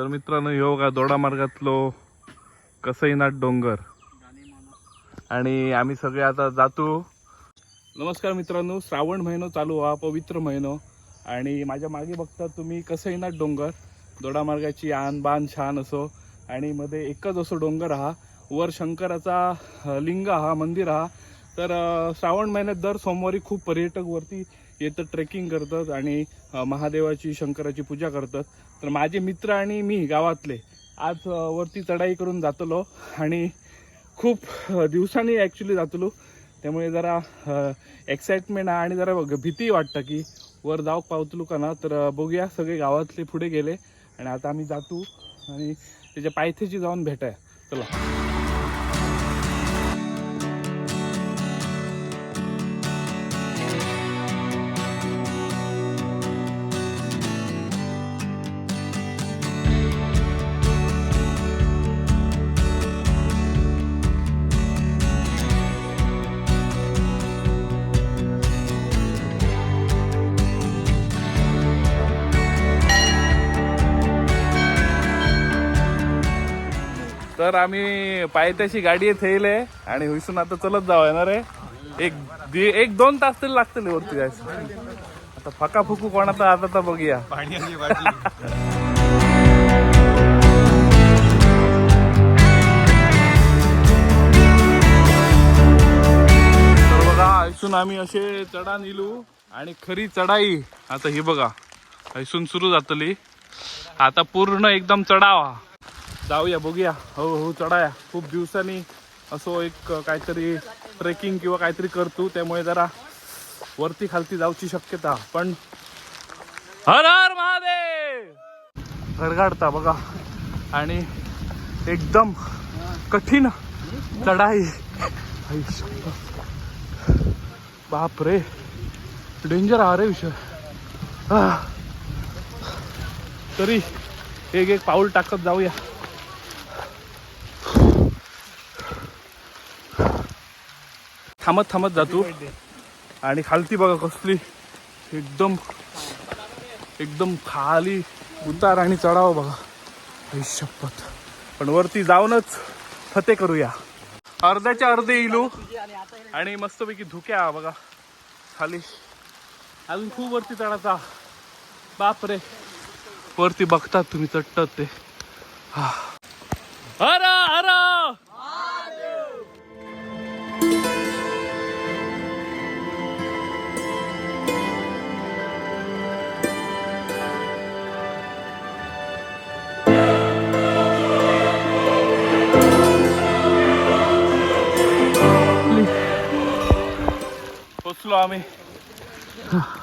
तर मित्रांनो योगा का दोडा मार्गातलो कसईनाथ डोंगर. आणि आम्ही सगळे आता जातो. नमस्कार मित्रांनो श्रावण महिनो चालू हा पवित्र महिनो. आणि माझ्या मागे बघता तुम्ही कसईनाथ डोंगर दोडा मार्गाची आन बान छान असो. आणि मध्ये एकच असो डोंगर हा वर शंकराचा लिंग हा मंदिर हा. तर श्रावण महिन्यात दर सोमवारी खूप पर्यटक वरती येतं ट्रेकिंग करतात आणि महादेवाची शंकराची पूजा करतात. तर माझे मित्र आणि मी गावातले आज वरती चढाई करून जातलो आणि खूप दिवसांनी ॲक्च्युली जातलो. त्यामुळे जरा एक्साइटमेंट आहे आणि जरा भीती वाटतं की वर जाऊ पावतलो का ना. तर बघूया सगळे गावातले पुढे गेले आणि आता आम्ही जातो आणि त्याच्या पायथ्याची जाऊन भेटाय. चला. तर आम्ही पायथ्याची गाडी थेले आणि हुसून आता चलत जाऊ येणार आहे. एक दि- एक दोन तास तरी लागतील वरती जायचं. आता फका फुकू कोणाचा आता तर बघूया. तर बघा ऐसून आम्ही असे चढा निलू आणि खरी चढाई. आता ही बघा ऐसून सुरू जातली आता पूर्ण एकदम चढावा. जाऊया बघूया. हो हो चढाया. खूप दिवसांनी असो एक काहीतरी ट्रेकिंग किंवा काहीतरी करतो त्यामुळे जरा वरती खालती जाऊची शक्यता. पण हर हर महादेव! गडगाडता बघा. आणि एकदम कठीण चढाई. बाप रे डेंजर हा रे विषय. तरी एक एक पाऊल टाकत जाऊया. थांबत थांबत जातो. आणि खालती बघा कसली एकदम एकदम खाली उतार आणि चढाव बघा. हे शपथ. पण वरती जाऊनच फते करूया. अर्ध्याच्या अर्धे इलू. आणि मस्तपैकी धुक्या बघा. खाली. अजून खूप वरती चढायचा. बाप रे वरती बघतात तुम्ही चढतात ते. हा. हर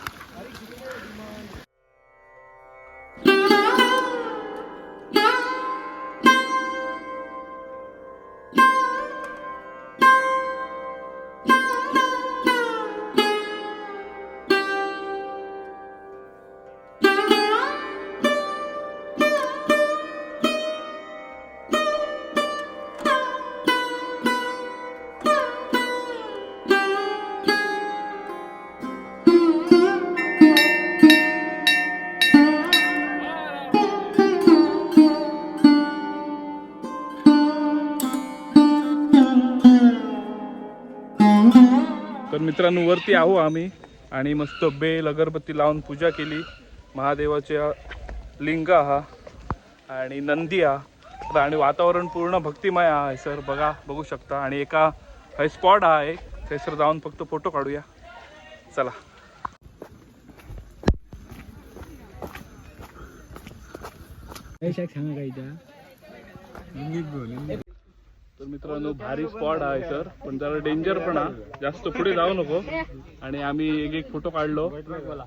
तर मित्रांनो वरती आहो आम्ही आणि मस्त बेल अगरबत्ती लावून पूजा केली. महादेवाच्या लिंग हा आणि नंदी हा. तर आणि वातावरण पूर्ण भक्तिमय आहे सर. बघा बघू शकता. आणि एका हे स्पॉट हा आहे थंयसर जाऊन फक्त फोटो काढूया. चला. तर मित्रांनो भारी स्पॉट आहे सर पण जरा डेंजर पण आहे. जास्त पुढे जाऊ नको. आणि आम्ही एक एक फोटो काढलो.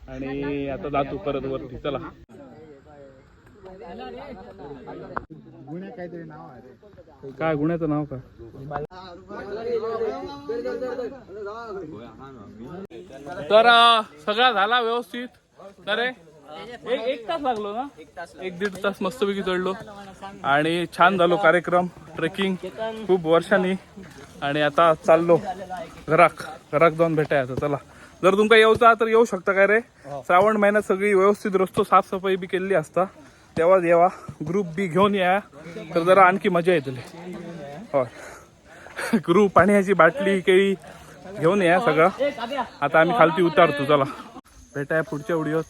आणि आता जातो परत वरती. चला. काय गुन्ह्याचं नाव का तर सगळा झाला व्यवस्थित. तर एक एक तास लागलो ना? एक दीड तास मस्तपैकी चढलो. आणि छान झालो कार्यक्रम ट्रेकिंग खूप वर्षांनी. आणि आता चाललो घराक. घराक जाऊन भेटाय आता चला. जर तुमका येऊचा तर येऊ शकता काय रे? श्रावण महिन्यात सगळी व्यवस्थित रस्तो साफसफाई बी केलेली असता. तेव्हाच येवा. ग्रुप बी घेऊन या. तर जरा आणखी मजा येतली. होय. ग्रुप पाण्याची बाटली केळी घेऊन या सगळं. आता आम्ही खालती उतारतो चला. भेटाय पुढच्या व्हिडिओत.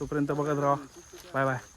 तोपर्यंत बघत राहा. Bye bye.